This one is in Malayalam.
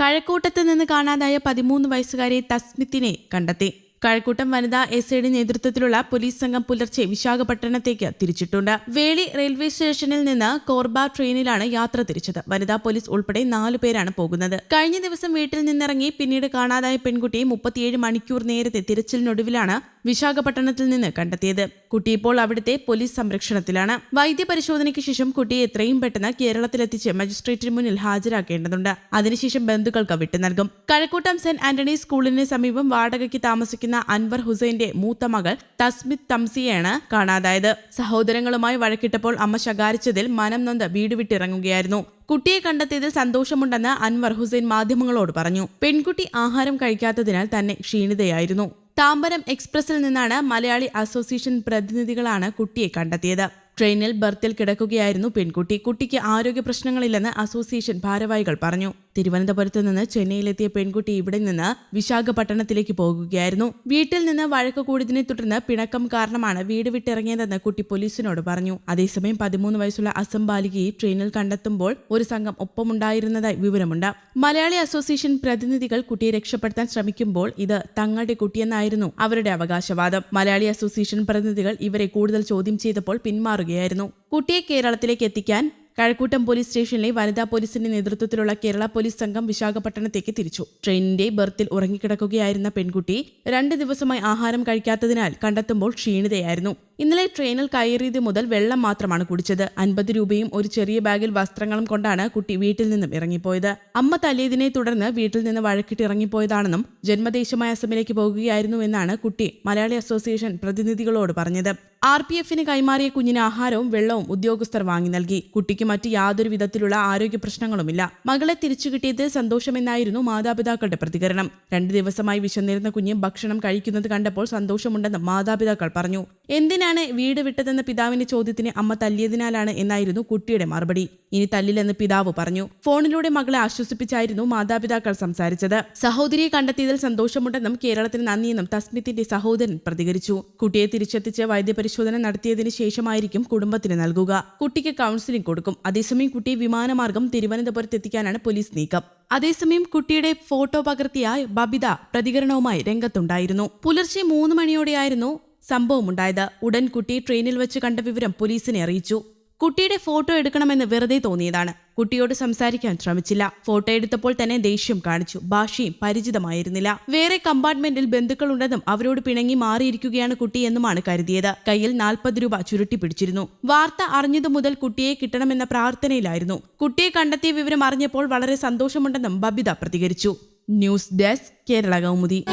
കഴക്കൂട്ടത്ത് നിന്ന് കാണാതായ പതിമൂന്ന് വയസ്സുകാരി തസ്മിത്തിനെ കണ്ടെത്തി. കഴക്കൂട്ടം വനിതാ എസ് ഐയുടെ നേതൃത്വത്തിലുള്ള പോലീസ് സംഘം പുലർച്ചെ വിശാഖപട്ടണത്തേക്ക് തിരിച്ചിട്ടുണ്ട്. വേളി റെയിൽവേ സ്റ്റേഷനിൽ നിന്ന് കോർബ ട്രെയിനിലാണ് യാത്ര തിരിച്ചത്. വനിതാ പോലീസ് ഉൾപ്പെടെ നാലു പേരാണ് പോകുന്നത്. കഴിഞ്ഞ ദിവസം വീട്ടിൽ നിന്നിറങ്ങി പിന്നീട് കാണാതായ പെൺകുട്ടിയെ മുപ്പത്തിയേഴ് മണിക്കൂർ നേരത്തെ തിരച്ചിലിനൊടുവിലാണ് വിശാഖപട്ടണത്തിൽ നിന്ന് കണ്ടെത്തിയത്. കുട്ടി ഇപ്പോൾ അവിടുത്തെ പോലീസ് സംരക്ഷണത്തിലാണ്. വൈദ്യപരിശോധനയ്ക്ക് ശേഷം കുട്ടിയെ എത്രയും പെട്ടെന്ന് കേരളത്തിലെത്തിച്ച് മജിസ്ട്രേറ്റിന് മുന്നിൽ ഹാജരാക്കേണ്ടതുണ്ട്. അതിനുശേഷം ബന്ധുക്കൾക്ക് വിട്ടു നൽകും. കഴക്കൂട്ടം സെന്റ് ആന്റണി സ്കൂളിന് സമീപം വാടകയ്ക്ക് താമസിക്കുന്ന അൻവർ ഹുസൈന്റെ മൂത്ത മകൾ തസ്മിത് തംസിയെയാണ് കാണാതായത്. സഹോദരങ്ങളുമായി വഴക്കിട്ടപ്പോൾ അമ്മ ശകാരിച്ചതിൽ മനം നൊന്ത് വീട് വിട്ടിറങ്ങുകയായിരുന്നു. കുട്ടിയെ കണ്ടെത്തിയതിൽ സന്തോഷമുണ്ടെന്ന് അൻവർ ഹുസൈൻ മാധ്യമങ്ങളോട് പറഞ്ഞു. പെൺകുട്ടി ആഹാരം കഴിക്കാത്തതിനാൽ തന്നെ ക്ഷീണിതയായിരുന്നു. താമ്പരം എക്സ്പ്രസിൽ നിന്നാണ് മലയാളി അസോസിയേഷൻ പ്രതിനിധികളാണ് കുട്ടിയെ കണ്ടെത്തിയത്. ട്രെയിനിൽ ബർത്തിൽ കിടക്കുകയായിരുന്നു പെൺകുട്ടി. കുട്ടിക്ക് ആരോഗ്യ പ്രശ്നങ്ങളില്ലെന്ന് അസോസിയേഷൻ ഭാരവാഹികൾ പറഞ്ഞു. തിരുവനന്തപുരത്ത് നിന്ന് ചെന്നൈയിലെത്തിയ പെൺകുട്ടി ഇവിടെ നിന്ന് വിശാഖപട്ടണത്തിലേക്ക് പോകുകയായിരുന്നു. വീട്ടിൽ നിന്ന് വഴക്ക് കൂടിയതിനെ തുടർന്ന് പിണക്കം കാരണമാണ് വീട് വിട്ടിറങ്ങിയതെന്ന് കുട്ടി പോലീസിനോട് പറഞ്ഞു. അതേസമയം പതിമൂന്ന് വയസ്സുള്ള അസം ബാലികയെ ട്രെയിനിൽ കണ്ടെത്തുമ്പോൾ ഒരു സംഘം ഒപ്പമുണ്ടായിരുന്നതായി വിവരമുണ്ട്. മലയാളി അസോസിയേഷൻ പ്രതിനിധികൾ കുട്ടിയെ രക്ഷപ്പെടുത്താൻ ശ്രമിക്കുമ്പോൾ ഇത് തങ്ങളുടെ കുട്ടിയെന്നായിരുന്നു അവരുടെ അവകാശവാദം. മലയാളി അസോസിയേഷൻ പ്രതിനിധികൾ ഇവരെ കൂടുതൽ ചോദ്യം ചെയ്തപ്പോൾ പിന്മാറുകയായിരുന്നു. കുട്ടിയെ കേരളത്തിലേക്ക് എത്തിക്കാൻ കഴക്കൂട്ടം പോലീസ് സ്റ്റേഷനിലെ വനിതാ പോലീസിന്റെ നേതൃത്വത്തിലുള്ള കേരള പോലീസ് സംഘം വിശാഖപട്ടണത്തേക്ക് തിരിച്ചു. ട്രെയിനിന്റെ ബർത്തിൽ ഉറങ്ങിക്കിടക്കുകയായിരുന്ന പെൺകുട്ടി രണ്ട് ദിവസമായി ആഹാരം കഴിക്കാത്തതിനാൽ കണ്ടെത്തുമ്പോൾ ക്ഷീണിതയായിരുന്നു. ഇന്നലെ ട്രെയിനിൽ കയറിയത് മുതൽ വെള്ളം മാത്രമാണ് കുടിച്ചത്. അൻപത് രൂപയും ഒരു ചെറിയ ബാഗിൽ വസ്ത്രങ്ങളും കൊണ്ടാണ് കുട്ടി വീട്ടിൽ നിന്നും ഇറങ്ങിപ്പോയത്. അമ്മ തല്ലിയതിനെ തുടർന്ന് വീട്ടിൽ നിന്ന് വഴക്കിട്ട് ഇറങ്ങിപ്പോയതാണെന്നും ജന്മദേശമായ അസമിലേക്ക് പോകുകയായിരുന്നു എന്നാണ് കുട്ടി മലയാളി അസോസിയേഷൻ പ്രതിനിധികളോട് പറഞ്ഞത്. ആർ പി എഫിന് കൈമാറിയ കുഞ്ഞിന് ആഹാരവും വെള്ളവും ഉദ്യോഗസ്ഥർ വാങ്ങി നൽകി. കുട്ടിക്ക് മറ്റ് യാതൊരു വിധത്തിലുള്ള ആരോഗ്യ പ്രശ്നങ്ങളുമില്ല. മകളെ തിരിച്ചു കിട്ടിയത് സന്തോഷമെന്നായിരുന്നു മാതാപിതാക്കളുടെ പ്രതികരണം. രണ്ടു ദിവസമായി വിശന്നിരുന്ന കുഞ്ഞ് ഭക്ഷണം കഴിക്കുന്നത് കണ്ടപ്പോൾ സന്തോഷമുണ്ടെന്ന് മാതാപിതാക്കൾ പറഞ്ഞു. എന്തിനാണ് വീട് വിട്ടതെന്ന പിതാവിന്റെ ചോദ്യത്തിന് അമ്മ തല്ലിയതിനാലാണ് എന്നായിരുന്നു കുട്ടിയുടെ മറുപടി. ഇനി തല്ലില്ലെന്ന് പിതാവ് പറഞ്ഞു. ഫോണിലൂടെ മകളെ ആശ്വസിപ്പിച്ചായിരുന്നു മാതാപിതാക്കൾ സംസാരിച്ചത്. സഹോദരിയെ കണ്ടെത്തിയതിൽ സന്തോഷമുണ്ടെന്നും കേരളത്തിന് നന്ദിയെന്നും തസ്മിത്തിന്റെ സഹോദരൻ പ്രതികരിച്ചു. കുട്ടിയെ തിരിച്ചെത്തിച്ച് വൈദ്യപരിശോധന നടത്തിയതിനു ശേഷമായിരിക്കും കുടുംബത്തിന് നൽകുക. കുട്ടിക്ക് കൗൺസിലിംഗ് കൊടുക്കും. അതേസമയം കുട്ടിയെ വിമാനമാർഗം തിരുവനന്തപുരത്ത് എത്തിക്കാനാണ് പോലീസ് നീക്കം. അതേസമയം കുട്ടിയുടെ ഫോട്ടോ പകർത്തിയ ബബിത പ്രതികരണവുമായി രംഗത്തുണ്ടായിരുന്നു. പുലർച്ചെ മൂന്ന് മണിയോടെയായിരുന്നു സംഭവമുണ്ടായത്. ഉടൻ കുട്ടി ട്രെയിനിൽ വെച്ച് കണ്ട വിവരം പോലീസിനെ അറിയിച്ചു. കുട്ടിയുടെ ഫോട്ടോ എടുക്കണമെന്ന് വെറുതെ തോന്നിയതാണ്. കുട്ടിയോട് സംസാരിക്കാൻ ശ്രമിച്ചില്ല. ഫോട്ടോ എടുത്തപ്പോൾ തന്നെ ദേഷ്യം കാണിച്ചു. ഭാഷയും പരിചിതമായിരുന്നില്ല. വേറെ കമ്പാർട്ട്മെന്റിൽ ബന്ധുക്കളുണ്ടെന്നും അവരോട് പിണങ്ങി മാറിയിരിക്കുകയാണ് കുട്ടി എന്നുമാണ് കരുതിയത്. കയ്യിൽ നാൽപ്പത് രൂപ ചുരുട്ടി പിടിച്ചിരുന്നു വാർത്ത അറിഞ്ഞതു മുതൽ കുട്ടിയെ കിട്ടണമെന്ന പ്രാർത്ഥനയിലായിരുന്നു. കുട്ടിയെ കണ്ടെത്തിയ വിവരം അറിഞ്ഞപ്പോൾ വളരെ സന്തോഷമുണ്ടെന്നും ബബിത പ്രതികരിച്ചു. News desk Kerala Kaumudi.